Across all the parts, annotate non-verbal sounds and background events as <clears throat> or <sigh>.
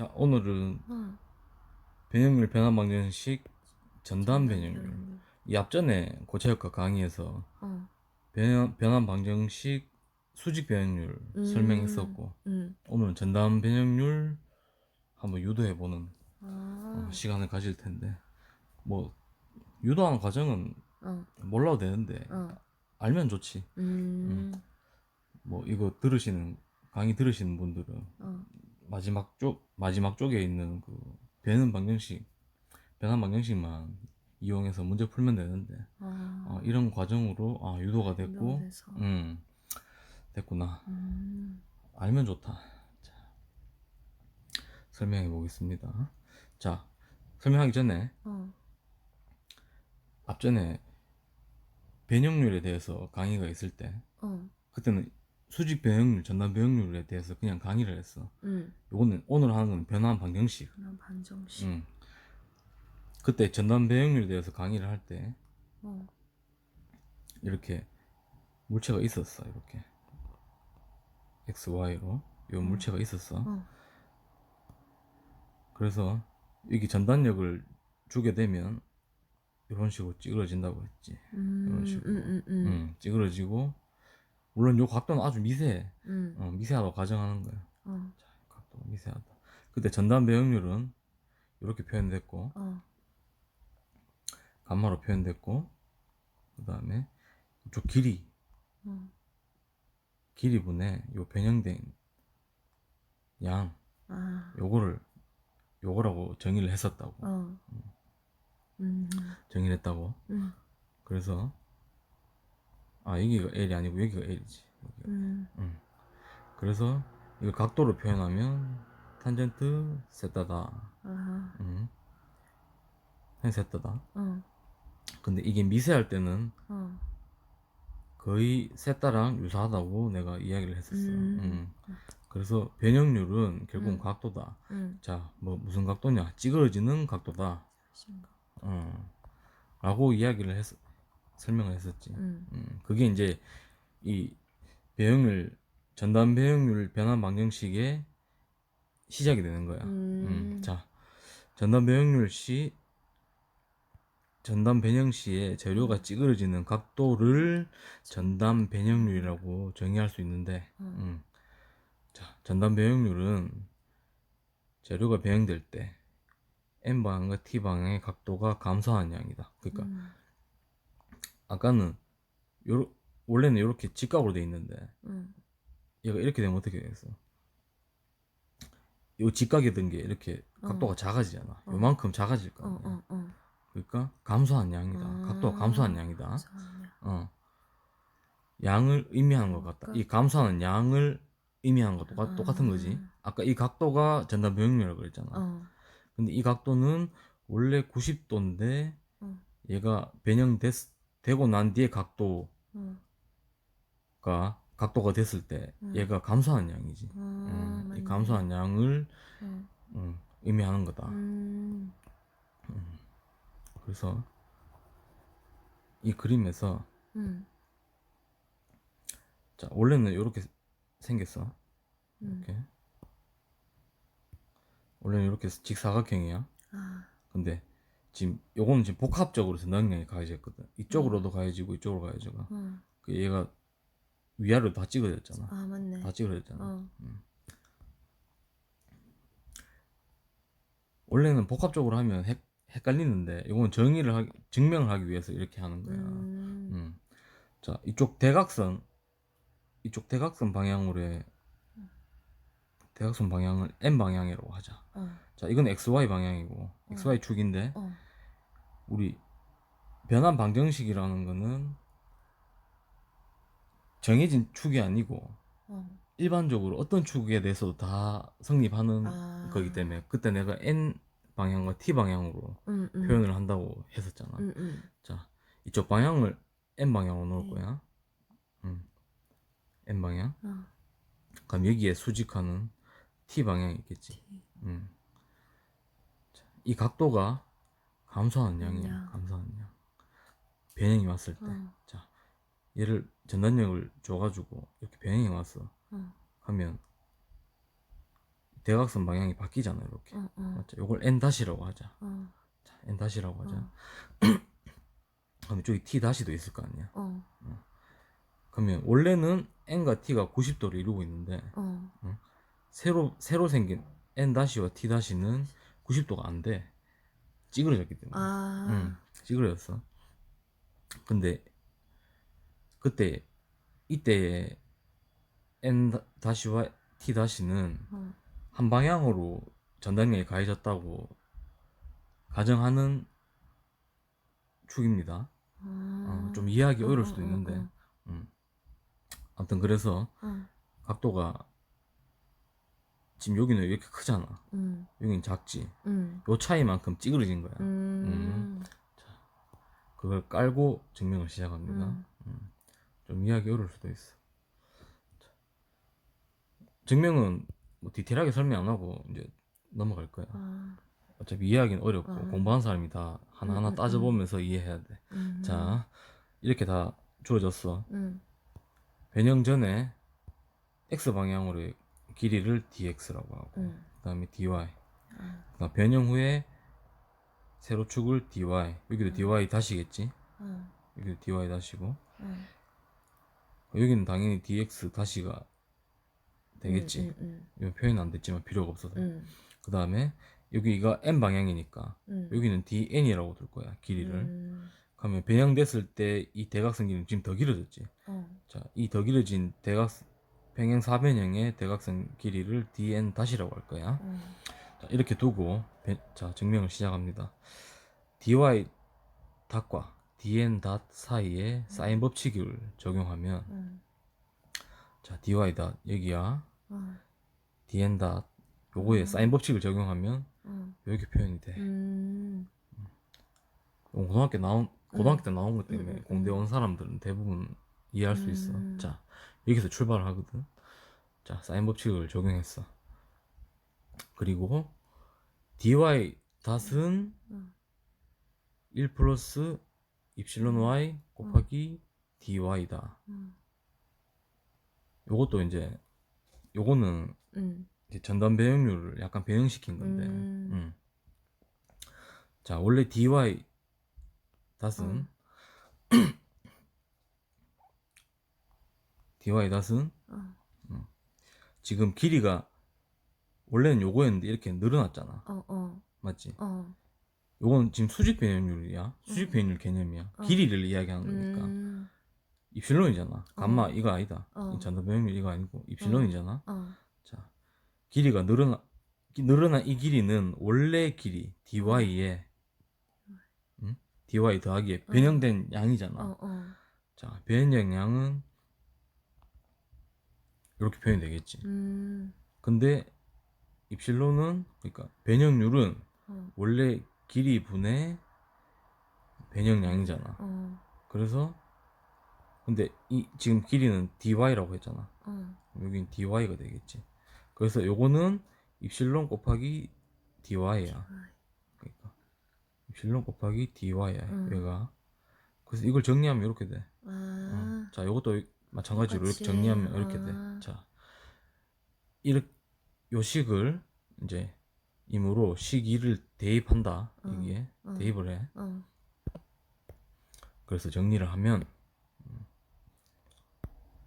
자, 오늘은 어. 변형률 변화 방정식 전담 네, 변형률. 이 앞전에 고체역학 강의에서 어. 변형, 변화 방정식 수직 변형률 음. 설명했었고 음. 오늘은 전담 변형률 한번 유도해 보는 아. 어, 시간을 가질 텐데 뭐 유도하는 과정은 어. 몰라도 되는데 어. 알면 좋지. 음. 뭐 이거 들으시는 강의 들으시는 분들은 어. 마지막 쪽 마지막 쪽에 있는 그 변형 방정식 변환 방정식만 이용해서 문제 풀면 되는데 아. 어, 이런 과정으로 아 유도가 됐고 유도돼서. 음 됐구나 음. 알면 좋다 자, 설명해 보겠습니다 자 설명하기 전에 어. 앞전에 변형률에 대해서 강의가 있을 때 어. 그때는 수직 변형률 전담 변형률에 대해서 그냥 강의를 했어 음. 요거는 오늘 하는 건 변환 방정식 그런 반정식. 음. 그때 전담 배형률에 대해서 강의를 할 때 어. 이렇게 물체가 있었어 이렇게 x, y로 요 물체가 있었어 어. 그래서 여기 전단력을 주게 되면 이런 식으로 찌그러진다고 했지 음. 이런 식으로. 음. 음. 음. 음, 찌그러지고 물론 요 각도는 아주 미세해 음. 어, 미세하다고 가정하는 거야 어. 자, 각도가 미세하다 그때 전단 배형률은 이렇게 표현됐고 어. 감마로 표현됐고 그 다음에 이쪽 길이 어. 길이분의 요 변형된 양 아. 요거를 요거라고 정의를 했었다고 어. 음. 정의를 했다고 음. 그래서 아 여기가 L이 아니고 여기가 L이지 여기가. 음. 그래서 이걸 각도로 표현하면 탄젠트 세타다 아. 음. 세타다 어. 근데 이게 미세할 때는 어. 거의 세타랑 유사하다고 내가 이야기를 했었어 음. 음. 그래서 변형률은 결국 은 음. 각도다 음. 자, 뭐 무슨 각도냐? 찌그러지는 각도다. 어. 라고 이야기를 했 설명을 했었지. 음. 음, 그게 이제 이 배형률 전담 배형률 변환 방정식의 시작이 되는 거야. 음. 음, 자, 전담 배형률 시 전담 변형 시에 재료가 찌그러지는 각도를 전담 변형률이라고 정의할 수 있는데, 음. 음. 자, 전담 변형률은 재료가 변형될 때 n 방향과 t 방향의 각도가 감소하는 양이다. 그러니까 음. 아까는 요러, 원래는 이렇게 직각으로 돼 있는데 음. 얘가 이렇게 되면 어떻게 되겠어? 요 직각이 든 게 이렇게 어. 각도가 작아지잖아. 어. 요만큼 작아질 거 어. 아니야. 어. 어. 그러니까 감소한 양이다. 아. 각도가 감소한 양이다. 어. 양을 의미하는 것 같다. 이 감소하는 양을 의미하는 것도 똑같- 아. 똑같은 거지. 아까 이 각도가 전담 변형률이라고 그랬잖아. 어. 근데 이 각도는 원래 90도인데 어. 얘가 변형 되고 난 뒤에 각도가 어. 각도가 됐을 때 음. 얘가 감소한 양이지. 아, 음, 이 맞네. 감소한 양을 어. 음, 의미하는 거다. 음. 그래서 이 그림에서 음. 자 원래는 이렇게 생겼어. 음. 이렇게 원래는 이렇게 직사각형이야. 아. 근데 지금 요거는 지금 복합적으로 전당량이 가해졌거든. 이쪽으로도 가해지고 이쪽으로 가해져가. 어. 그 얘가 위아래로 다 찌그러졌잖아. 아, 맞네. 다 찌그러졌잖아. 어. 원래는 복합적으로 하면 헷, 헷갈리는데 이건 정의를 하기, 증명을 하기 위해서 이렇게 하는 거야. 음. 음. 자 이쪽 대각선 이쪽 대각선 방향으로의 대각선 방향을 n 방향이라고 하자. 어. 자 이건 xy 방향이고 xy 축인데 어. 우리 변환 방정식이라는 거는 정해진 축이 아니고 어. 일반적으로 어떤 축에 대해서도 다 성립하는 아. 거기 때문에 그때 내가 n 방향과 t 방향으로 음, 음. 표현을 한다고 했었잖아. 음, 음. 자 이쪽 방향을 n 방향으로 놓을 네. 거야. 음. n 방향. 어. 그럼 여기에 수직하는 t 방향이 있겠지. T. 음. 자, 이 각도가 감소하는 양이야. 양. 감소하는 양. 변형이 왔을 때. 어. 자, 얘를 전단력을 줘가지고 이렇게 변형이 왔어. 어. 하면 대각선 방향이 바뀌잖아요. 이렇게. 어, 어, 맞죠? 요걸 n 다시라고 하자. 어, 자, n 다시라고 하자. 어. <clears throat> 그럼 저기 t 다시도 있을 거 아니야. 어, 그러면 원래는 n과 t가 90도를 이루고 있는데 어, 새로 새로 생긴 n 다시와 t 다시는 90도가 안 돼. 찌그러졌기 때문에. 아, 응, 찌그러졌어. 근데 그때 이때 n 다- 다시와 t 다시는 어, 한 방향으로 전달량이 가해졌다고 가정하는 축입니다. 아, 어, 좀 이해하기 어, 어려울 어, 수도 어, 있는데, 어, 음. 아무튼 그래서 어, 각도가 지금 여기는 이렇게 크잖아. 음, 여기는 작지. 음, 요 차이만큼 찌그러진 거야. 음, 그걸 깔고 증명을 시작합니다. 음. 음. 좀 이해하기 어려울 수도 있어. 자. 증명은 뭐 디테일하게 설명 안 하고 이제 넘어갈 거야. 아, 어차피 이해하기는 어렵고 음. 공부한 사람이 다 하나하나 음, 음, 따져보면서 이해해야 돼. 음, 자, 이렇게 다 주어졌어. 음, 변형 전에 x 방향으로의 길이를 dx라고 하고, 음, 그 다음에 dy. 아, 그다음 변형 후에 세로축을 dy. 여기도 음. dy 다시겠지? 어, 여기도 dy 다시고. 어, 여기는 당연히 dx 다시가 되겠지. 음, 음, 이거 표현 안 됐지만 필요가 없어서. 음, 그 다음에 여기가 n 방향이니까 음, 여기는 dn이라고 둘 거야 길이를. 음, 그러면 변형됐을 때 이 대각선 길이는 지금 더 길어졌지. 어, 자, 이 더 길어진 대각선 평행 사변형의 대각선 길이를 dn 다시라고 할 거야. 어, 자, 이렇게 두고 변- 자 증명을 시작합니다. dy 닷과 dn 닷 사이에 사인 법칙을 적용하면 음, 자 dy 닷 여기야 어, dn 닷 요거에 음. 사인 법칙을 적용하면 어, 이렇게 표현이 돼. 음, 이건 고등학교 나온 고등학교 때 나온 것 때문에 음, 음, 공대 음. 온 사람들은 대부분 이해할 수 있어. 음. 자 여기서 출발을 하거든. 자 사인 법칙을 적용했어. 그리고 dy 닷은 음. 1 플러스 입실론 y 곱하기 dy다. 음, 요것도 이제 요거는 음, 이제 전단 배형률을 약간 배형시킨 건데. 음. 음. 자 원래 dy 닷은 <clears throat> dy 닷은 어, 지금 길이가 원래는 요거였는데 이렇게 늘어났잖아. 어, 어, 맞지? 어, 요건 지금 수직 배형률이야. 수직 배형률 개념이야. 어. 길이를 이야기하는 거니까. 음, 입실론이잖아. 감마 어. 이거 아니다. 어. 이 전단 배형률 이거 아니고 입실론이잖아. 어, 자, 길이가 늘어나 기- 늘어난 이 길이는 원래 길이 dy에 음? dy 더하기에 어. 변형된 양이잖아. 어, 어, 자, 변형 양은 이렇게 표현이 되겠지. 음, 근데 입실론은 그러니까 변형률은 어, 원래 길이 분의 변형 양이잖아. 어, 그래서 근데 이 지금 길이는 dy라고 했잖아. 어, 여긴 dy가 되겠지. 그래서 요거는 입실론 곱하기 dy야. 그러니까 입실론 곱하기 dy야. 음. 얘가. 그래서 이걸 정리하면 이렇게 돼. 아, 어. 자, 요것도 마찬가지로 이렇게. 정리하면 이렇게 돼. 아. 자, 이렇게 요 식을 이제 임으로 식 2를 대입한다. 어. 이게 어. 대입을 해. 어, 그래서 정리를 하면 음,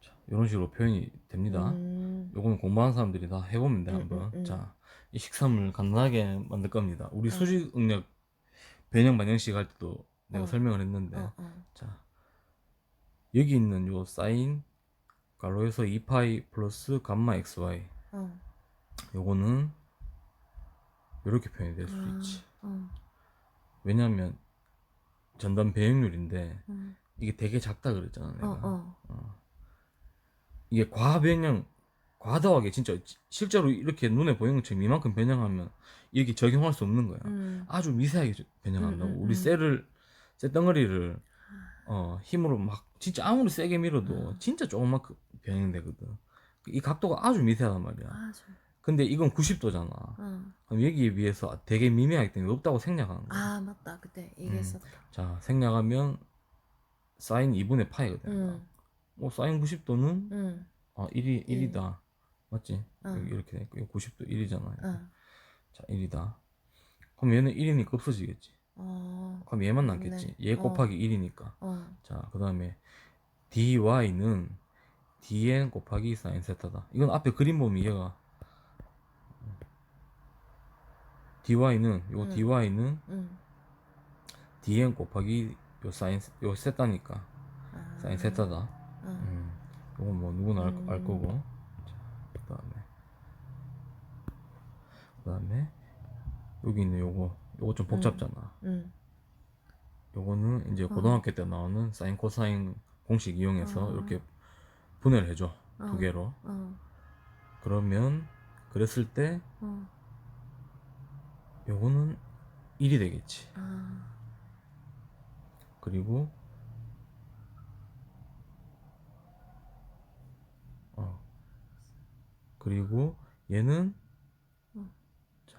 자, 이런 식으로 표현이 됩니다. 음, 요거는 공부하는 사람들이 다 해보면 돼 음, 한번. 음, 음. 자, 이 식삼을 간단하게 만들 겁니다. 우리 어. 수직 응력 변형 반영식 할 때도 내가 어. 설명을 했는데, 어, 어, 자 여기 있는 요 사인 가로에서 2파이 플러스 감마 xy 어, 요거는 이렇게 표현이 될수 아, 있지. 어, 왜냐면 전단 배형률인데 음, 이게 되게 작다 그랬잖아 내가. 어, 어, 이게 과변형 과도하게 진짜 실제로 이렇게 눈에 보이는 것처럼 이만큼 변형하면 이렇게 적용할 수 없는 거야. 음, 아주 미세하게 변형한다고. 음, 음, 우리 음. 쇠를 쇠 덩어리를 어 힘으로 막 진짜 아무리 세게 밀어도 음. 진짜 조금만큼 변형 되거든. 이 각도가 아주 미세하단 말이야. 아주, 근데 이건 90도잖아. 어, 그럼 여기에 비해서 되게 미미하기 때문에 없다고 생략하는 거야. 아, 맞다. 그때 음. 얘기했었다. 자, 생략하면 사인 2분의 파이가 된다. 음, 뭐 사인 90도는 음, 아 1이 일. 1이다. 맞지? 어. 이렇게 돼 있고 90도 1이잖아. 어. 자 1이다. 그럼 얘는 1이니까 없어지겠지. 어. 그럼 얘만 남겠지. 네. 얘 어. 곱하기 1이니까. 어. 자, 그 다음에 dy는 dn 곱하기 sin 세타다. 이건 앞에 그림 보면 이해가. dy는 요 음. dy는 응. dn 곱하기 요 sin 요 세타니까 아. sin 세타다. 어. 음. 요건 뭐 누구나 알, 알 음. 거고. 자, 그 다음에 그 다음에 여기 있는 요거 요거 좀 복잡잖아. 응. 요거는 이제 어. 고등학교 때 나오는 사인 코사인 공식 이용해서 어. 이렇게 분해를 해줘 어. 두 개로 어. 그러면 그랬을 때 어. 요거는 1이 되겠지 아. 그리고 어 그리고 얘는 어. 자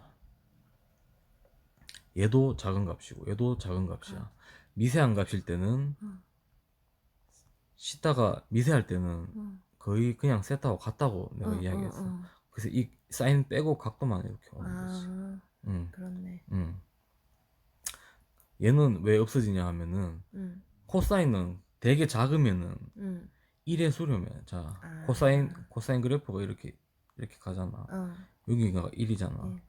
얘도 작은 값이고 얘도 작은 값이야 어. 미세한 값일 때는 어. 씻다가 미세할 때는 어. 거의 그냥 셋하고 같다고 내가 어, 이야기했어. 어, 어. 그래서 이 사인 빼고 각도만 이렇게 오는 거지. 아. 응, 그렇네. 응. 얘는 왜 없어지냐 하면은 응. 코사인은 되게 작으면은 응. 1의 수렴해. 자, 아. 코사인 코사인 그래프가 이렇게 이렇게 가잖아. 어. 여기가 1이잖아. 예.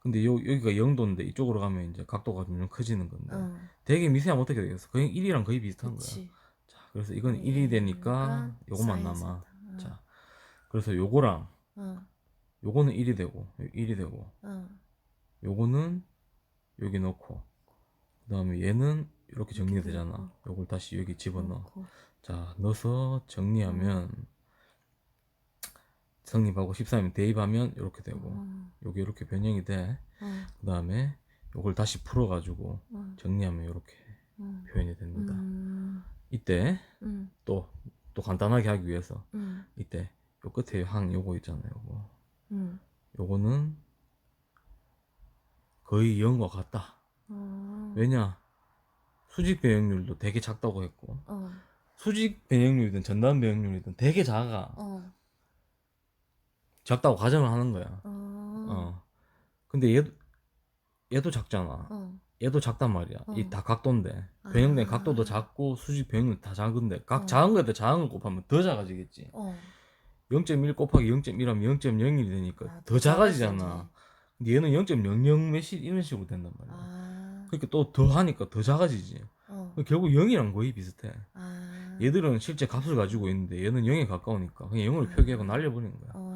근데 요 여기가 0도인데 이쪽으로 가면 이제 각도가 점점 커지는 건데 어. 되게 미세하면 어떻게 되겠어? 거의 1이랑 거의 비슷한 거야. 그치. 자, 그래서 이건 1이 되니까 요것만 사인 남아. 어. 자, 그래서 요거랑 어. 요거는 1이 되고 1이 되고 어. 요거는 여기 넣고 그 다음에 얘는 이렇게 정리가 이렇게 되잖아 넣고. 요걸 다시 여기 집어넣어 넣고. 자 넣어서 정리하면 성립하고 13이 대입하면 이렇게 되고 어. 요게 이렇게 변형이 돼그 어. 다음에 요걸 다시 풀어 가지고 어. 정리하면 이렇게 어. 표현이 됩니다 음. 이때 음. 또또 간단하게 하기 위해서 음. 이때 요 끝에 항 요거 있잖아요 요거 음. 요거는 거의 0과 같다 어. 왜냐 수직 변형률도 되게 작다고 했고 어. 수직 변형률이든 전단 변형률이든 되게 작아 어. 작다고 가정을 하는 거야 어. 어 근데 얘도 얘도 작잖아 어. 얘도 작단 말이야 어. 이 다 각도인데 변형된 아. 각도도 작고 수직 변형률 다 작은데 각 어. 작은 거에다 작은 걸 곱하면 더 작아지겠지 어. 0.1 곱하기 0.1하면 0.01이 되니까 아, 더더 작아지잖아. 근데 얘는 0.00 몇씩 이런 식으로 된단 말이야 아. 그러니까 또 더 하니까 더 작아지지 어. 결국 0이랑 거의 비슷해 아. 얘들은 실제 값을 가지고 있는데 얘는 0에 가까우니까 그냥 0을 아. 표기하고 날려버리는 거야. 어.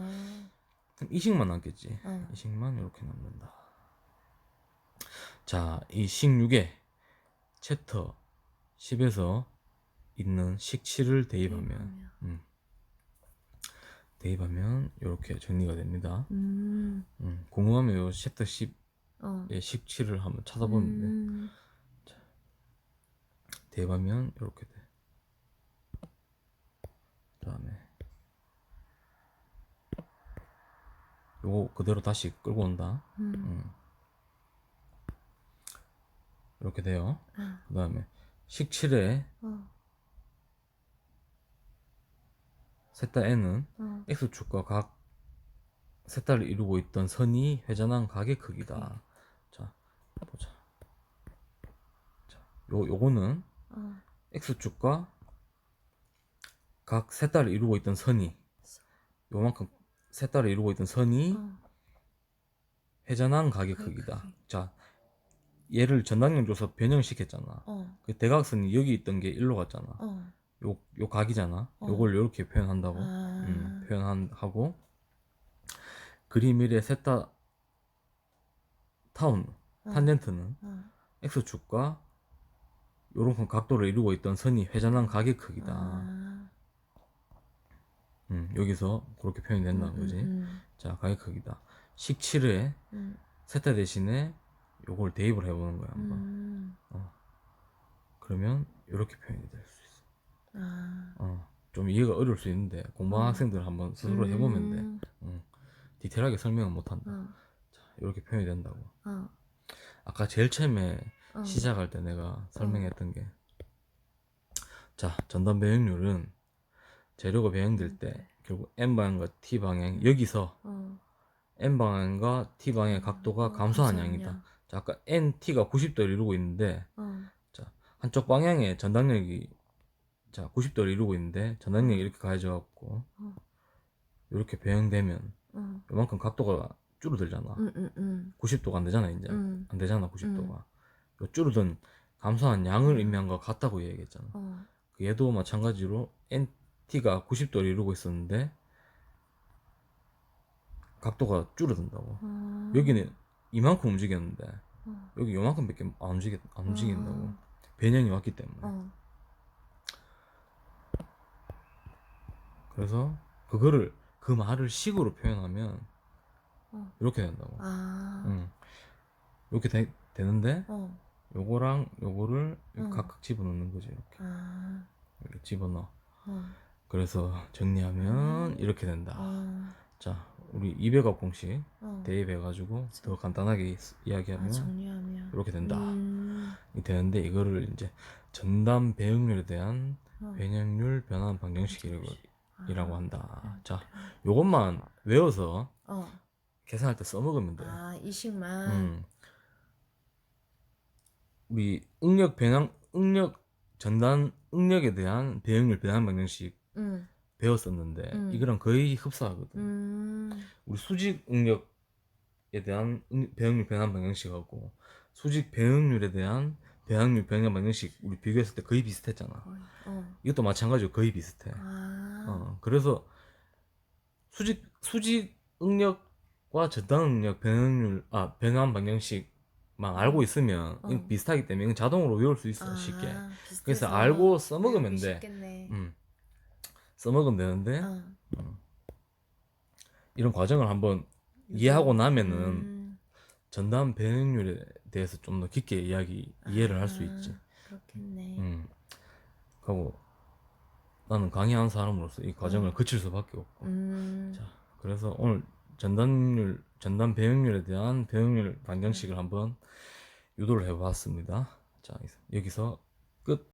그럼 이 식만 남겠지. 어. 이 식만 이렇게 남는다. 자, 이 식육에 챕터 10에서 있는 식치를 대입하면 음, 대입하면 이렇게 정리가 됩니다. 음. 음, 궁금하면 요 챕터 10의 어. 식치를 한번 찾아보면 돼. 음. 대입하면 이렇게 돼. 그다음에 요거 그대로 다시 끌고 온다. 음. 음. 이렇게 돼요. 아. 그다음에 식칠의 어. 세타 n은 어. x축과 각 세타를 이루고 있던 선이 회전한 각의 크기다. 자, 보자. 자, 요 요거는 어. x축과 각 세타를 이루고 있던 선이 요만큼 세타를 이루고 있던 선이 어. 회전한 각의 각의 크기다. 크기. 자, 얘를 전당력 줘서 변형시켰잖아. 어. 그 대각선이 여기 있던 게 일로 갔잖아. 어. 요, 요 각이잖아. 어. 요걸 이렇게 표현한다고. 아. 음, 표현하고 그림 1의 세타 타운 어. 탄젠트는 어. x축과 요런 각도를 이루고 있던 선이 회전한 각의 크기다. 아. 음, 여기서 그렇게 표현이 된다는 음, 거지. 음, 자, 가의 크기다. 식칠에 음. 세타 대신에 요걸 대입을 해보는 거야, 한번. 음. 그러면 이렇게 표현이 될 수 있어. 아. 어, 좀 이해가 어려울 수 있는데 공부한 음. 학생들 한번 스스로 해보면 돼. 음. 응. 디테일하게 설명은 못한다. 어. 자, 이렇게 표현이 된다고. 어. 아까 제일 처음에 어. 시작할 때 내가 설명했던 게, 자, 전단 배형률은 재료가 배형될 때 결국 n 방향과 t 방향 여기서 어. n 방향과 t 방향의 각도가 어, 감소한 양이다. 양. 자, 아까 n t가 90도를 이루고 있는데 어. 한쪽 방향에 전당력이 자 90도를 이루고 있는데 전당력이 이렇게 가해져 갖고 어. 이렇게 배형되면 어. 이만큼 각도가 줄어들잖아. 응, 응, 응. 90도가 안 되잖아 이제 응. 안 되잖아 90도가. 요 줄어든 감소한 양을 의미한 거 같다고 얘기했잖아. 어. 얘도 마찬가지로 NT가 90도를 이루고 있었는데 각도가 줄어든다고. 어. 여기는 이만큼 움직였는데 어. 여기 요만큼밖에 안 움직이 안 움직인다고. 어. 변형이 왔기 때문에. 어. 그래서 그거를 그 말을 식으로 표현하면 어. 이렇게 된다고. 아. 응. 이렇게 되, 되는데 어. 요거랑 요거를 응. 각각 집어넣는 거지 이렇게. 아. 이렇게 집어넣어. 어. 그래서 정리하면 음. 이렇게 된다. 어. 자, 우리 이백업 공식 어. 대입해가지고 더 간단하게 스- 이야기하면 아, 정리하면 이렇게 된다. 음. 이 되는데 이거를 이제 전담 배응률에 대한 어. 변형률 변환 방정식이라고 아. 이라고 한다. 자, 요것만 외워서 어. 계산할 때 써먹으면 돼. 아, 이 식만. 음. 우리 응력 변형 응력 전단 응력에 대한 배응률 변환 방정식 응. 배웠었는데 음. 이거랑 거의 흡사하거든. 음. 우리 수직 응력에 대한 응- 배응률 변환 방정식하고 수직 배응률에 대한 배응률 변환 방정식 우리 비교했을 때 거의 비슷했잖아. 거의. 어. 이것도 마찬가지로 거의 비슷해. 아. 어, 그래서 수직 수직 응력과 전단 응력 변응률 아 변환 방정식만 알고 있으면 어. 이건 비슷하기 때문에 이건 자동으로 외울 수 있어 아, 쉽게. 비슷해서 그래서 알고 써먹으면 돼. 쉽겠네. 음. 써먹으면 되는데 어. 이런 과정을 한번 이해하고 나면은 음. 전담 배응률에 대해서 좀 더 깊게 이야기 이해를 할 수 아, 있지. 그렇겠네. 음. 하고 나는 강의하는 사람으로서 이 과정을 어. 거칠 수밖에 없고. 음. 자, 그래서 오늘 전단율, 전단 배응률에 대한 배응률 방정식을 한번 유도를 해봤습니다. 자, 여기서 끝.